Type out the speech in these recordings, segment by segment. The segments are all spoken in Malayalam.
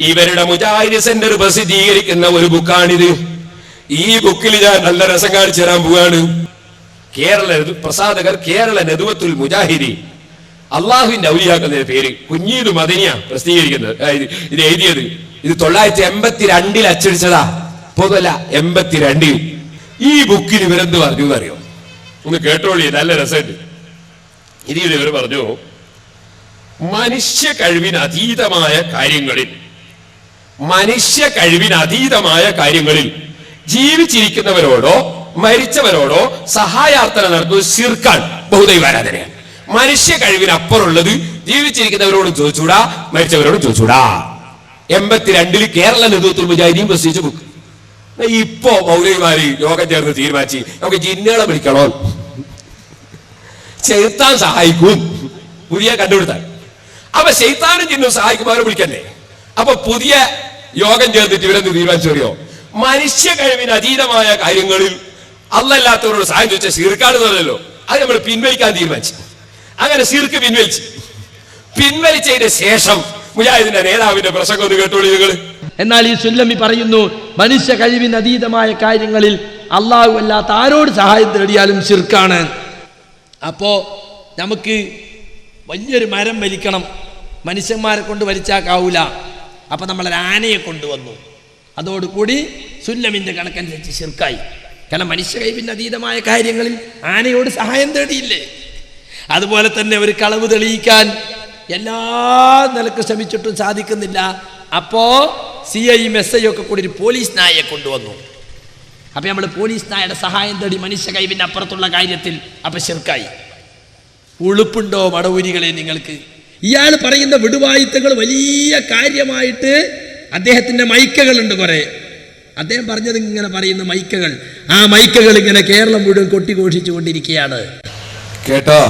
ഇവരുടെ മുജാഹിദ് സെന്റർ പ്രസിദ്ധീകരിക്കുന്ന ഒരു ബുക്കാണിത്. ഈ ബുക്കിൽ ഞാൻ നല്ല രസം കാണിച്ചു തരാൻ പോവാണ്. കേരള പ്രസാദകർ കേരള നെതുവത്തുൽ മുജാഹിദി. അള്ളാഹുവിന്റെ ഔലിയാക്കുന്ന പേര് കുഞ്ഞീദ് മദനിയ പ്രസിദ്ധീകരിക്കുന്നത്. ഇത് എഴുതിയത്. ഇത് തൊള്ളായിരത്തി എൺപത്തിരണ്ടിൽ അച്ചടിച്ചതാ. പൊതുവല്ല എൺപത്തിരണ്ടിൽ. ഈ ബുക്കിൽ ഇവരെന്ത് പറഞ്ഞു എന്നറിയോ? ഒന്ന് കേട്ടോളി നല്ല രസമുണ്ട്. ഇതിൽ ഇവർ പറഞ്ഞു? മനുഷ്യ കഴിവിന് അതീതമായ കാര്യങ്ങളിൽ മനുഷ്യ കഴിവിന് അതീതമായ കാര്യങ്ങളിൽ ജീവിച്ചിരിക്കുന്നവരോടോ മരിച്ചവരോടോ സഹായാർത്ഥന നടത്തുന്നത് ശിർക്കാൻ ബഹുദൈവാരാധനയാണ് മനുഷ്യ കഴിവിന് ജീവിച്ചിരിക്കുന്നവരോട് ചോദിച്ചൂടാ മരിച്ചവരോട് ചോദിച്ചൂടാ എൺപത്തിരണ്ടിൽ കേരള നേതൃത്വത്തിൽ മുജാഹിദീൻ പ്രസിദ്ധിച്ച ബുക്ക് ഇപ്പോ മൗലവിമാര് യോഗം ചേർന്ന് തീരുമാനിച്ച് നമുക്ക് ജിന്നുകളെ വിളിക്കണോ? ചെറുത്താൻ സഹായിക്കും. പുതിയ കണ്ടുപിടുത്താൻ അപ്പൊ ശൈത്താനും ചിഹ്നം സഹായിക്കുമ്പോൾ അവരെ വിളിക്കണ്ടേ അപ്പൊ പുതിയ യോഗം ചേർന്നിട്ട് ഇവരെന്ത് തീരുമാനിച്ചറിയോ മനുഷ്യ കഴിവിന് അതീതമായ കാര്യങ്ങളിൽ അല്ലല്ലാത്തവരോട് സഹായം ചോദിച്ചാൽ സീർക്കാട് പറഞ്ഞല്ലോ. അത് നമ്മൾ പിൻവലിക്കാൻ തീരുമാനിച്ചു. അങ്ങനെ സീർക്ക് പിൻവലിച്ചു. പിൻവലിച്ചതിന് ശേഷം മുജാഹിദിന്റെ നേതാവിന്റെ പ്രസംഗം ഒന്ന് കേട്ടോളൂ നിങ്ങൾ എന്നാൽ ഈ സുല്ലമി പറയുന്നു മനുഷ്യ കഴിവിന് അതീതമായ കാര്യങ്ങളിൽ അള്ളാഹു അല്ലാത്ത ആരോട് സഹായം തേടിയാലും ശിർക്കാണ്. അപ്പോ നമുക്ക് വലിയൊരു മരം വലിക്കണം. മനുഷ്യന്മാരെ കൊണ്ട് വലിച്ചാക്കാവൂല അപ്പം നമ്മളൊരു ആനയെ കൊണ്ടുവന്നു. അതോടുകൂടി സുല്ലമിന്റെ കണക്കനുസരിച്ച് ശിർക്കായി. കാരണം മനുഷ്യ കൈവിന്റെ അതീതമായ കാര്യങ്ങളിൽ ആനയോട് സഹായം തേടിയില്ലേ? അതുപോലെ തന്നെ ഒരു കളവ് തെളിയിക്കാൻ എല്ലാ നിലയ്ക്ക് ശ്രമിച്ചിട്ടും സാധിക്കുന്നില്ല. അപ്പോൾ സി ഐയും എസ് ഐ ഒക്കെ കൂടി ഒരു പോലീസ് നായയെ കൊണ്ടുവന്നു. അപ്പൊ നമ്മൾ പോലീസ് നായയുടെ സഹായം തേടി മനുഷ്യ കൈവിന്റെ അപ്പുറത്തുള്ള കാര്യത്തിൽ അപ്പൊ ശിർക്കായി. ഉളുപ്പുണ്ടോ മടവൂരികളെ നിങ്ങൾക്ക്? ഇയാൾ പറയുന്ന വിടുവായുത്തങ്ങൾ വലിയ കാര്യമായിട്ട് അദ്ദേഹത്തിന്റെ മൈക്കകളുണ്ട് കുറെ. അദ്ദേഹം പറഞ്ഞത് ഇങ്ങനെ പറയുന്ന മൈക്കകൾ. ആ മൈക്കകൾ ഇങ്ങനെ കേരളം മുഴുവൻ കൊട്ടിഘോഷിച്ചു കൊണ്ടിരിക്കുകയാണ്. കേട്ടോ?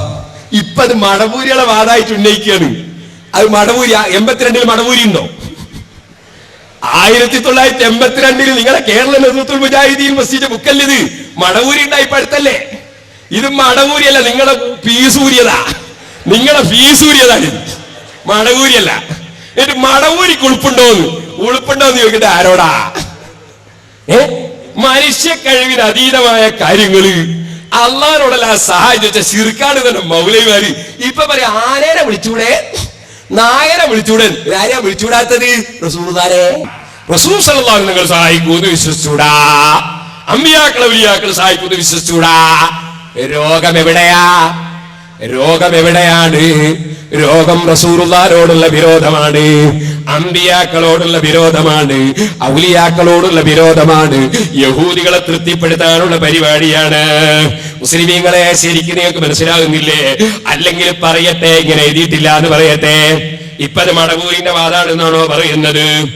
ഇപ്പൊ അത് മടവൂരികളെ വാദായിട്ട് ഉന്നയിക്കുകയാണ്. അത് മടവൂരി എൺപത്തിരണ്ടിൽ മടവൂരി ഉണ്ടോ? ആയിരത്തി തൊള്ളായിരത്തി എൺപത്തിരണ്ടിൽ നിങ്ങളെ കേരള നേതൃത്വം മുജാഹിദീൻ മസ്ജിദ് ബുക്കല്ലിത് മടവൂരി ഉണ്ടായി അടുത്തല്ലേ? ഇത് മടകൂരിയല്ല നിങ്ങളെ പീസൂര്യതാ. നിങ്ങളെ ഫീസൂരിയതാണ് ഇത്. മടകൂരിയല്ല എന്നിട്ട് മടകൂരിക്ക് ഉളുപ്പുണ്ടോന്ന്? ഉളുപ്പുണ്ടോന്ന് ചോദിക്കട്ടെ ആരോടാ? ഏ? മനുഷ്യ കഴിവിന് അതീതമായ കാര്യങ്ങൾ അള്ളാഹിനോടല്ല സഹായം ചോദിച്ച ശിർക്കാണ് തന്നെ മൗലൈമാര് ഇപ്പൊ പറയാ ആനേനെ വിളിച്ചൂടെ? നായനെ വിളിച്ചൂടെ? ആരെയാ വിളിച്ചൂടാത്തത്? റസൂദാരെ റസൂൽ അലൈഹി നിങ്ങൾ സഹായിക്കൂന്ന് വിശ്വസിച്ചൂടാ. അമ്മിയാക്കളെ വലിയാക്കളെ സഹായിക്കൂന്ന് വിശ്വസിച്ചൂടാ. രോഗം എവിടെയാ രോഗം എവിടെയാണ് രോഗം റസൂറുള്ളാരോടുള്ള വിരോധമാണ്. അമ്പിയാക്കളോടുള്ള വിരോധമാണ്. ഔലിയാക്കളോടുള്ള വിരോധമാണ്. യഹൂദികളെ തൃപ്തിപ്പെടുത്താനുള്ള പരിപാടിയാണ്. മുസ്ലിമീങ്ങളെ ശരിക്കും നിങ്ങൾക്ക് മനസ്സിലാകുന്നില്ലേ? അല്ലെങ്കിൽ പറയട്ടെ ഇങ്ങനെ എഴുതിയിട്ടില്ല എന്ന് പറയട്ടെ. ഇപ്പത് മടവൂരിന്റെ വാദാണെന്നാണോ പറയുന്നത്?